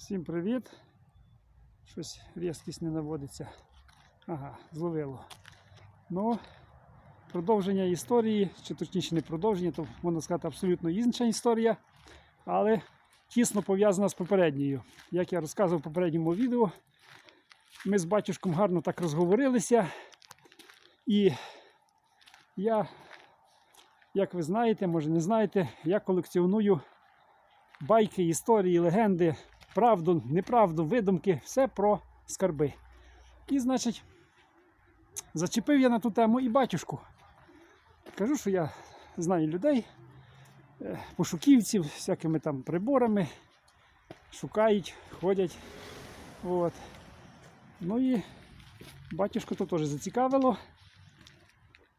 Всім привіт. Щось різкість не наводиться. Ага, зловило. Ну, продовження історії, чи точніше не продовження, то можна сказати абсолютно інша історія, але тісно пов'язана з попередньою. Як я розказував в попередньому відео, ми з батюшком гарно так розговорилися. І я, як ви знаєте, може не знаєте, я колекціоную байки, історії, легенди, правду, неправду, видумки, все про скарби. І, значить, зачепив я на ту тему і батюшку. Кажу, що я знаю людей, е, пошуківців, всякими там приборами, шукають, ходять. От. Ну і батюшку то теж зацікавило.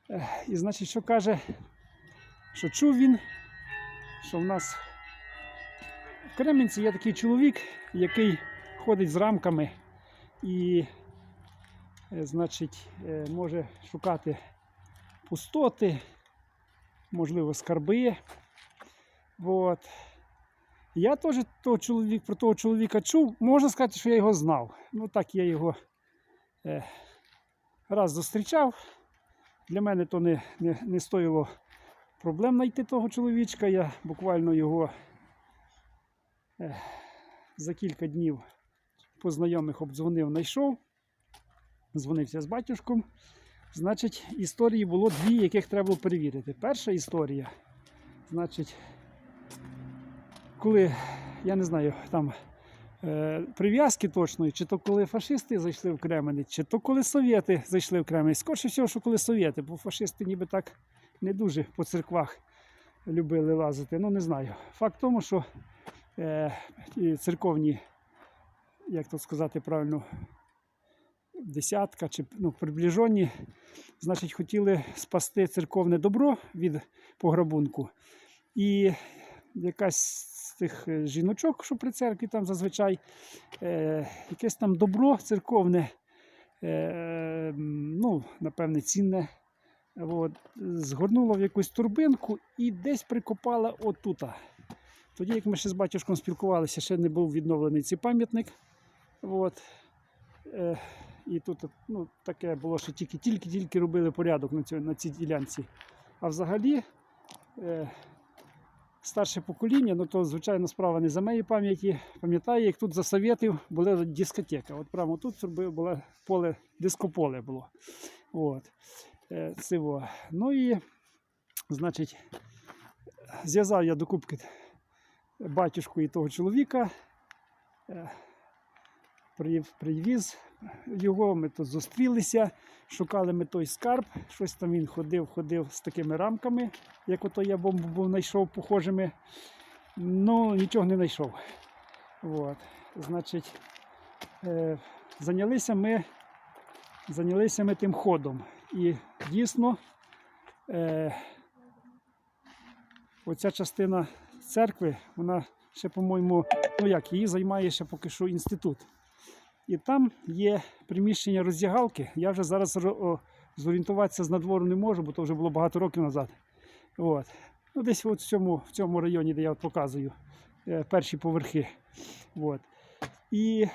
Е, І, значить, що каже, що чув він, що в нас в Кременці є такий чоловік, який ходить з рамками і, е, значить, е, може шукати пустоти, можливо, скарби. От. Я теж того чоловік, про того чоловіка чув, можна сказати, що я його знав. Ну так я його е, раз зустрічав. Для мене то не, не, не стоїло проблем знайти того чоловічка. Я буквально його за кілька днів по знайомих обдзвонив, знайшов, дзвонився з батюшком. Значить, історії було дві, яких треба було перевірити. Перша історія, значить, коли, я не знаю, там е, прив'язки точної, чи то коли фашисти зайшли в Кременець, чи то коли совєти зайшли в Кременець. Скорше всього, що коли совєти, бо фашисти ніби так не дуже по церквах любили лазити. Ну, не знаю. Факт тому, що церковні, як тут сказати правильно, десятка чи ну, приближені, значить, хотіли спасти церковне добро від пограбунку. І якась з тих е, жіночок, що при церкві там зазвичай, е, якесь там добро церковне, е, ну, напевне, цінне. От, згорнула в якусь турбинку і десь прикопала отута. Тоді, як ми ще з батюшком спілкувалися, ще не був відновлений цей пам'ятник. От. Е, і тут ну, таке було, що тільки-тільки робили порядок на, цій, на цій ділянці. А взагалі, е, старше покоління, ну то звичайно справа не за моєї пам'яті. Пам'ятаю, як тут за совєтів була дискотека. От прямо тут було поле, дискополе було. От. Е. Ну і, значить, зв'язав я докупки батюшку і того чоловіка. Е, Привіз його, ми тут зустрілися, шукали ми той скарб, щось там він ходив, ходив з такими рамками, як ото я бомбу був знайшов похожими. Ну, нічого не знайшов. От. Значить, е, зайнялися ми, зайнялися ми тим ходом. І дійсно, е, оця частина церкви, вона ще, по-моєму, ну як, її займає ще поки що інститут. І там є приміщення роздягалки. Я вже зараз зорієнтуватися з надвору не можу, бо то вже було багато років назад. От. Ну, десь от в цьому, в цьому районі, де я от показую е, перші поверхи. От. І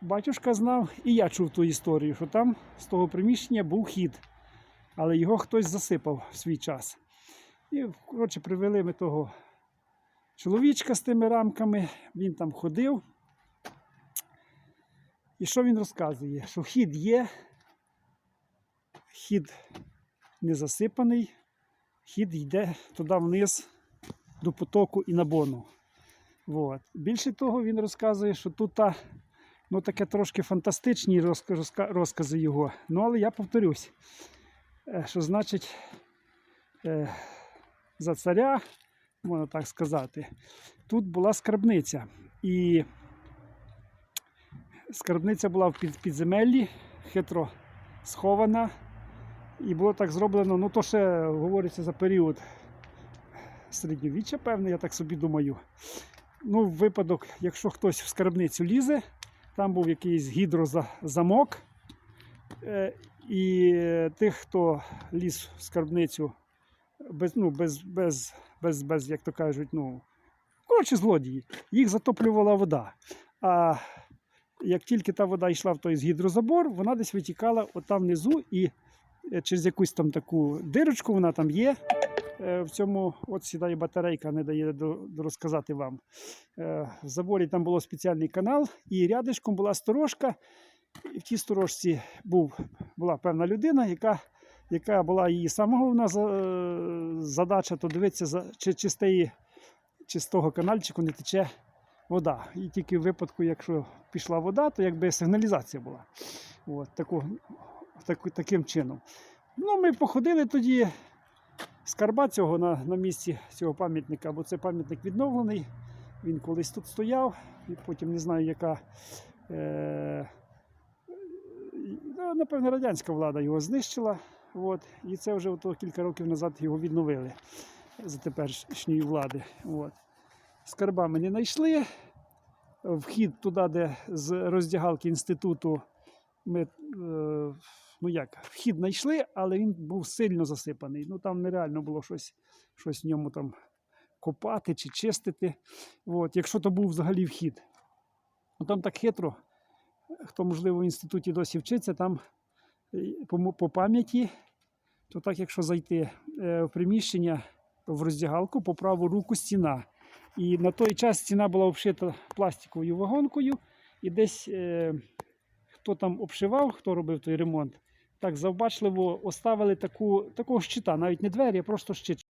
батюшка знав, і я чув ту історію, що там з того приміщення був хід, але його хтось засипав в свій час. І, коротше, привели ми того чоловічка з тими рамками, він там ходив. І що він розказує? Що хід є, хід не засипаний, хід йде туди вниз до потоку і на бону. От. Більше того, він розказує, що тут та, ну, таке трошки фантастичні розка- розка- розкази його. Ну, але я повторюсь, е, що значить е, за царя, можна так сказати, тут була скарбниця. І скарбниця була в підземеллі, хитро схована. І було так зроблено, ну то ще говориться за період середньовіччя, певне, я так собі думаю. Ну, в випадок, якщо хтось в скарбницю лізе, там був якийсь гідрозамок. Е, і тих, хто ліз в скарбницю без, ну, без, без, без, без, як то кажуть, ну, коротше, злодії, їх затоплювала вода. А як тільки та вода йшла в той гідрозабор, вона десь витікала отам внизу і е, через якусь там таку дирочку, вона там є. Е, В цьому от сідає батарейка, не дає розказати вам. Е, В заборі там було спеціальний канал, і рядишком була сторожка. І в тій сторожці був, була певна людина, яка, яка була її сама головна е, задача, то дивитися, чи, з того канальчику не тече вода. І тільки в випадку, якщо пішла вода, то якби сигналізація була. От, таку, таку, таким чином. Ну, ми походили тоді скарба цього на, на місці цього пам'ятника, бо це пам'ятник відновлений. Він колись тут стояв, і потім не знаю, яка. Е, ну, радянська влада його знищила. От, і це вже ото кілька років назад його відновили за теперішньої влади. От. Скарба ми не знайшли. Вхід туди, де з роздягалки інституту, ми, е, ну як, вхід знайшли, але він був сильно засипаний. Ну там нереально було щось, щось в ньому там копати чи чистити. От, якщо то був взагалі вхід. Ну там так хитро, хто, можливо, в інституті досі вчиться, там по, по пам'яті, то так, якщо зайти е, в приміщення в роздягалку, по праву руку стіна. І на той час стіна була обшита пластиковою вагонкою, і десь е, хто там обшивав, хто робив той ремонт, так завбачливо оставили таку, такого щита, навіть не двері, а просто щит.